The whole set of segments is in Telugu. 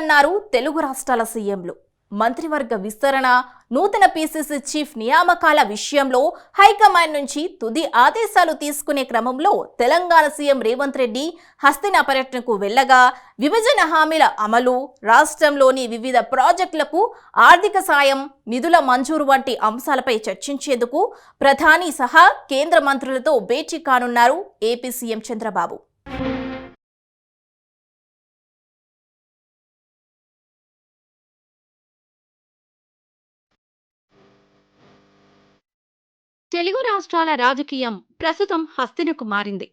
అన్నారు తెలుగు రాష్ట్రాల సీఎంలు. మంత్రివర్గ విస్తరణ నూతన పీసీసీ చీఫ్ నియామకాల విషయంలో హైకమాండ్ నుంచి తుది ఆదేశాలు తీసుకునే క్రమంలో తెలంగాణ సీఎం రేవంత్ రెడ్డి హస్తిన పర్యటనకు వెళ్ళగా విభజన హామీల అమలు రాష్ట్రంలోని వివిధ ప్రాజెక్టులకు ఆర్థిక సాయం నిధుల మంజూరు వంటి అంశాలపై చర్చించేందుకు ప్రధాని సహా కేంద్ర మంత్రులతో భేటీ కానున్నారు ఏపీ సీఎం చంద్రబాబు. తెలుగు రాష్ట్రాల రాజకీయం ప్రస్తుతం హస్తినకు మారింది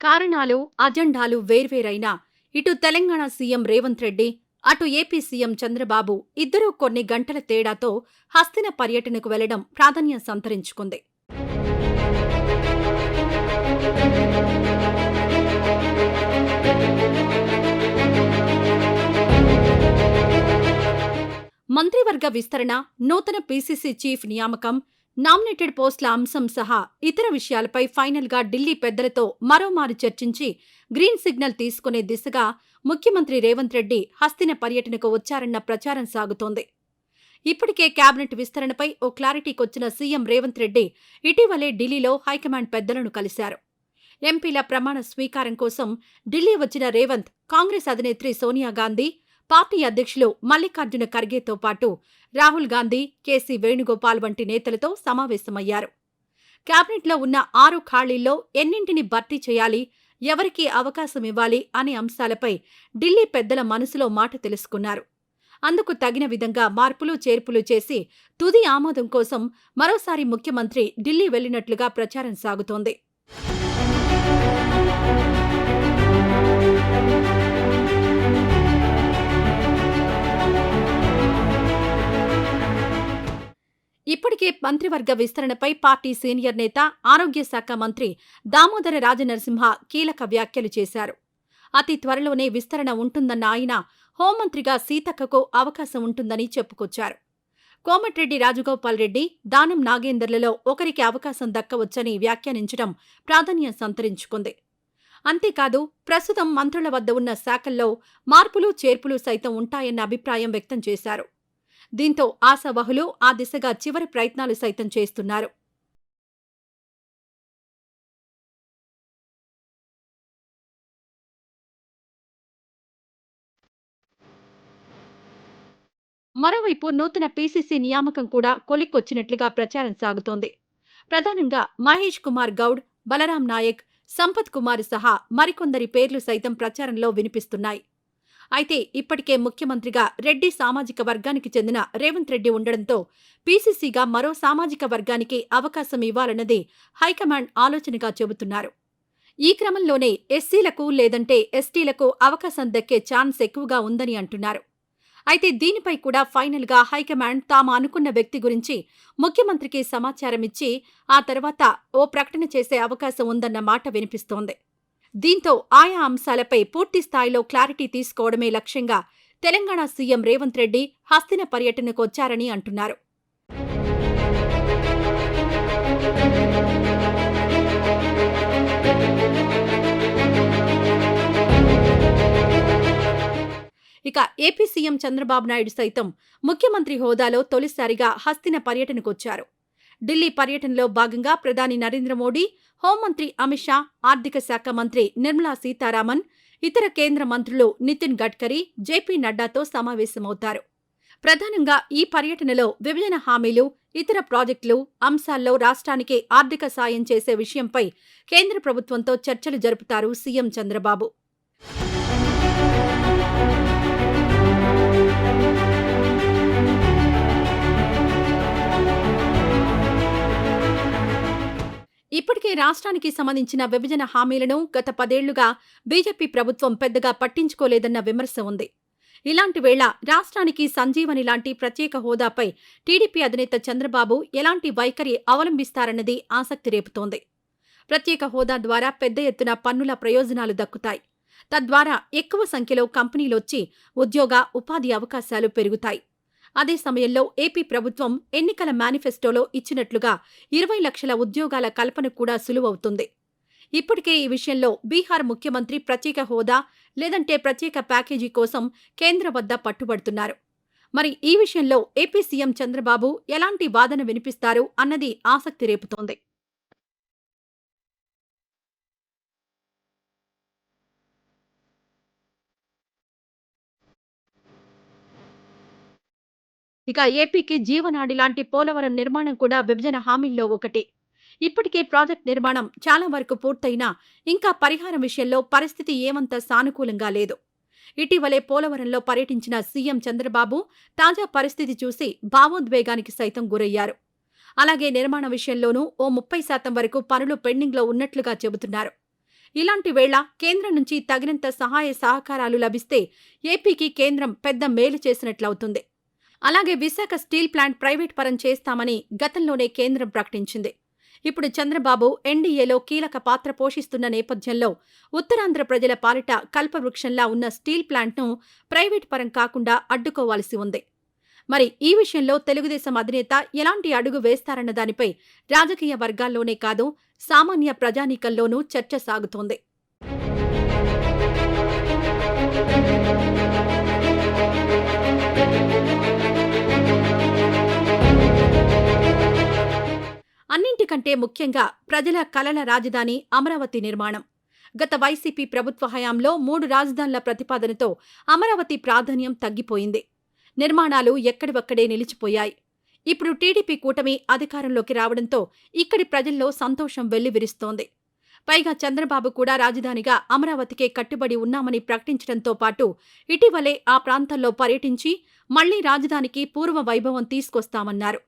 కారణాలు అజెండాలు వేర్వేరైనా ఇటు తెలంగాణ సీఎం రేవంత్ రెడ్డి అటు ఏపీ సీఎం చంద్రబాబు ఇద్దరూ కొన్ని గంటల తేడాతో హస్తిన పర్యటనకు వెళ్ళడం ప్రాధాన్యం సంతరించుకుంది. మంత్రివర్గ విస్తరణ నూతన పీసీసీ చీఫ్ నియామకం నామినేటెడ్ పోస్టుల అంశం సహా ఇతర విషయాలపై ఫైనల్గా ఢిల్లీ పెద్దలతో మరోమారు చర్చించి గ్రీన్ సిగ్నల్ తీసుకునే దిశగా ముఖ్యమంత్రి రేవంత్ రెడ్డి హస్తిన పర్యటనకు వచ్చారన్న ప్రచారం సాగుతోంది. ఇప్పటికే కేబినెట్ విస్తరణపై ఓ క్లారిటీకొచ్చిన సీఎం రేవంత్ రెడ్డి ఇటీవలే ఢిల్లీలో హైకమాండ్ పెద్దలను కలిశారు. ఎంపీల ప్రమాణ స్వీకారం కోసం ఢిల్లీ వచ్చిన రేవంత్ కాంగ్రెస్ అధినేత్రి సోనియా గాంధీ పార్టీ అధ్యక్షులు మల్లికార్జున ఖర్గేతో పాటు రాహుల్ గాంధీ కేసీ వేణుగోపాల్ వంటి నేతలతో సమావేశమయ్యారు. కేబినెట్లో ఉన్న ఆరు ఖాళీల్లో ఎన్నింటిని భర్తీ చేయాలి ఎవరికి అవకాశం ఇవ్వాలి అనే అంశాలపై ఢిల్లీ పెద్దల మనసులో మాట తెలుసుకున్నారు. అందుకు తగిన విధంగా మార్పులు చేర్పులు చేసి తుది ఆమోదం కోసం మరోసారి ముఖ్యమంత్రి ఢిల్లీ వెళ్ళినట్లుగా ప్రచారం సాగుతోంది. ఇప్పటికే మంత్రివర్గ విస్తరణపై పార్టీ సీనియర్ నేత ఆరోగ్య శాఖ మంత్రి దామోదర రాజనరసింహ కీలక వ్యాఖ్యలు చేశారు. అతి త్వరలోనే విస్తరణ ఉంటుందన్న ఆయన హోంమంత్రిగా సీతక్కకు అవకాశం ఉంటుందని చెప్పుకొచ్చారు. కోమటిరెడ్డి రాజగోపాల్ రెడ్డి దానం నాగేందర్లలో ఒకరికి అవకాశం దక్కవచ్చని వ్యాఖ్యానించడం ప్రాధాన్యం సంతరించుకుంది. అంతేకాదు ప్రస్తుతం మంత్రుల వద్ద ఉన్న శాఖల్లో మార్పులు చేర్పులు సైతం ఉంటాయన్న అభిప్రాయం వ్యక్తం చేశారు. దీంతో ఆశావహులు ఆ దిశగా చివరి ప్రయత్నాలు సైతం చేస్తున్నారు. మరోవైపు నూతన పీసీసీ నియామకం కూడా కొలిక్కొచ్చినట్లుగా ప్రచారం సాగుతోంది. ప్రధానంగా మహేష్ కుమార్ గౌడ్ బలరాం నాయక్ సంపత్ కుమార్ సహా మరికొందరి పేర్లు సైతం ప్రచారంలో వినిపిస్తున్నాయి. అయితే ఇప్పటికే ముఖ్యమంత్రిగా రెడ్డి సామాజిక వర్గానికి చెందిన రేవంత్ రెడ్డి ఉండడంతో పీసీసీగా మరో సామాజిక వర్గానికి అవకాశం ఇవ్వాలన్నది హైకమాండ్ ఆలోచనగా చెబుతున్నారు. ఈ క్రమంలోనే ఎస్సీలకు లేదంటే ఎస్టీలకు అవకాశం దక్కే ఛాన్స్ ఎక్కువగా ఉందని అంటున్నారు. అయితే దీనిపై కూడా ఫైనల్గా హైకమాండ్ తాము అనుకున్న వ్యక్తి గురించి ముఖ్యమంత్రికి సమాచారం ఇచ్చి ఆ తర్వాత ఓ ప్రకటన చేసే అవకాశం ఉందన్న మాట వినిపిస్తోంది. దీంతో ఆయా అంశాలపై పూర్తి స్థాయిలో క్లారిటీ తీసుకోవడమే లక్ష్యంగా తెలంగాణ సీఎం రేవంత్ రెడ్డి హస్తిన పర్యటనకు వచ్చారని అంటున్నారు. ఇక ఏపీ సీఎం చంద్రబాబు నాయుడు సైతం ముఖ్యమంత్రి హోదాలో తొలిసారిగా హస్తిన పర్యటనకొచ్చారు. ఢిల్లీ పర్యటనలో భాగంగా ప్రధాని నరేంద్ర మోడీ హోంమంత్రి అమిత్ షా ఆర్థిక శాఖ మంత్రి నిర్మలా సీతారామన్ ఇతర కేంద్ర మంత్రులు నితిన్ గడ్కరీ జేపీ నడ్డాతో సమావేశమవుతారు. ప్రధానంగా ఈ పర్యటనలో విభజన హామీలు ఇతర ప్రాజెక్టులు అంశాల్లో రాష్ట్రానికి ఆర్థిక సాయం చేసే విషయంపై కేంద్ర ప్రభుత్వంతో చర్చలు జరుపుతారు సీఎం చంద్రబాబు. అలాగే రాష్ట్రానికి సంబంధించిన విభజన హామీలను గత పదేళ్ళుగా బీజేపీ ప్రభుత్వం పెద్దగా పట్టించుకోలేదన్న విమర్శ ఉంది. ఇలాంటి వేళ రాష్ట్రానికి సంజీవని లాంటి ప్రత్యేక హోదాపై టీడీపీ అధినేత చంద్రబాబు ఎలాంటి వైఖరి అవలంబిస్తారన్నది ఆసక్తి రేపుతోంది. ప్రత్యేక హోదా ద్వారా పెద్ద ఎత్తున పన్నుల ప్రయోజనాలు దక్కుతాయి. తద్వారా ఎక్కువ సంఖ్యలో కంపెనీలొచ్చి ఉద్యోగ ఉపాధి అవకాశాలు పెరుగుతాయి. అదే సమయంలో ఏపీ ప్రభుత్వం ఎన్నికల మేనిఫెస్టోలో ఇచ్చినట్లుగా ఇరవై లక్షల ఉద్యోగాల కల్పన కూడా సులువవుతుంది. ఇప్పటికే ఈ విషయంలో బీహార్ ముఖ్యమంత్రి ప్రత్యేక హోదా లేదంటే ప్రత్యేక ప్యాకేజీ కోసం కేంద్ర వద్ద పట్టుబడుతున్నారు. మరి ఈ విషయంలో ఏపీ సీఎం చంద్రబాబు ఎలాంటి వాదన వినిపిస్తారు అన్నది ఆసక్తి రేపుతోంది. ఇక ఏపీకి జీవనాడి లాంటి పోలవరం నిర్మాణం కూడా విభజన హామీల్లో ఒకటి. ఇప్పటికే ప్రాజెక్ట్ నిర్మాణం చాలా వరకు పూర్తయినా ఇంకా పరిహారం విషయంలో పరిస్థితి ఏమంత సానుకూలంగా లేదు. ఇటీవలే పోలవరంలో పర్యటించిన సీఎం చంద్రబాబు తాజా పరిస్థితి చూసి భావోద్వేగానికి సైతం గురయ్యారు. అలాగే నిర్మాణ విషయంలోనూ ఓ ముప్పై శాతం వరకు పనులు పెండింగ్లో ఉన్నట్లుగా చెబుతున్నారు. ఇలాంటి వేళ కేంద్రం నుంచి తగినంత సహాయ సహకారాలు లభిస్తే ఏపీకి కేంద్రం పెద్ద మేలు చేసినట్లవుతుంది. అలాగే విశాఖ స్టీల్ ప్లాంట్ ప్రైవేట్ పరం చేస్తామని గతంలోనే కేంద్రం ప్రకటించింది. ఇప్పుడు చంద్రబాబు ఎన్డీఏలో కీలక పాత్ర పోషిస్తున్న నేపథ్యంలో ఉత్తరాంధ్ర ప్రజల పాలిట కల్పవృక్షంలా ఉన్న స్టీల్ ప్లాంట్ను ప్రైవేట్ పరం కాకుండా అడ్డుకోవాల్సి ఉంది. మరి ఈ విషయంలో తెలుగుదేశం అధినేత ఎలాంటి అడుగు వేస్తారన్న దానిపై రాజకీయ వర్గాల్లోనే కాదు సామాన్య ప్రజానీకంలోనూ చర్చ సాగుతోంది. అన్నింటికంటే ముఖ్యంగా ప్రజల కలల రాజధాని అమరావతి నిర్మాణం. గత వైసీపీ ప్రభుత్వ హయాంలో మూడు రాజధానుల ప్రతిపాదనతో అమరావతి ప్రాధాన్యం తగ్గిపోయింది. నిర్మాణాలు ఎక్కడివక్కడే నిలిచిపోయాయి. ఇప్పుడు టీడీపీ కూటమి అధికారంలోకి రావడంతో ఇక్కడి ప్రజల్లో సంతోషం వెల్లివిరుస్తోంది. పైగా చంద్రబాబు కూడా రాజధానిగా అమరావతికే కట్టుబడి ఉన్నామని ప్రకటించడంతో పాటు ఇటీవలే ఆ ప్రాంతంలో పర్యటించి మళ్ళీ రాజధానికి పూర్వ వైభవం తీసుకొస్తామన్నారు.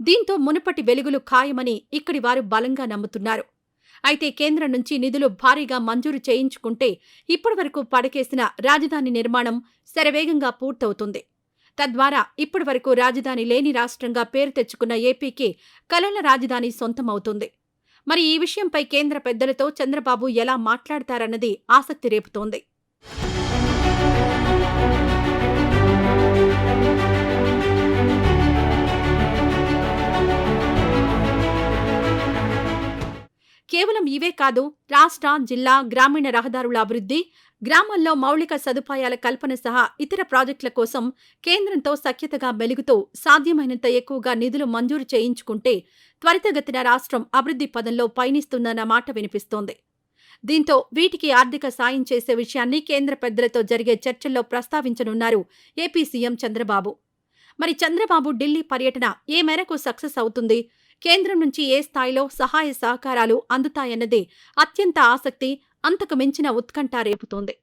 దీంతో మునుపటి వెలుగులు ఖాయమని ఇక్కడి వారు బలంగా నమ్ముతున్నారు. అయితే కేంద్రం నుంచి నిధులు భారీగా మంజూరు చేయించుకుంటే ఇప్పటివరకు పడకేసిన రాజధాని నిర్మాణం శరవేగంగా పూర్తవుతుంది. తద్వారా ఇప్పటివరకు రాజధాని లేని రాష్ట్రంగా పేరు తెచ్చుకున్న ఏపీకి కలల రాజధాని సొంతమవుతుంది. మరి ఈ విషయంపై కేంద్ర పెద్దలతో చంద్రబాబు ఎలా మాట్లాడతారన్నది ఆసక్తి రేపుతోంది. కేవలం ఇవే కాదు రాష్ట్ర జిల్లా గ్రామీణ రహదారుల అభివృద్ధి గ్రామాల్లో మౌలిక సదుపాయాల కల్పన సహా ఇతర ప్రాజెక్టుల కోసం కేంద్రంతో సఖ్యతగా మెలుగుతూ సాధ్యమైనంత ఎక్కువగా నిధులు మంజూరు చేయించుకుంటే త్వరితగతిన రాష్ట్రం అభివృద్ధి పదంలో పయనిస్తుందన్న మాట వినిపిస్తోంది. దీంతో వీటికి ఆర్థిక సాయం చేసే విషయాన్ని కేంద్ర పెద్దలతో జరిగే చర్చల్లో ప్రస్తావించనున్నారు ఏపీ సీఎం చంద్రబాబు. మరి చంద్రబాబు ఢిల్లీ పర్యటన ఏ మేరకు సక్సెస్ అవుతుంది? కేంద్రం నుంచి ఏ స్థాయిలో సహాయ సహకారాలు అందుతాయన్నదే అత్యంత ఆసక్తి అంతకు మించిన ఉత్కంఠ రేపుతోంది.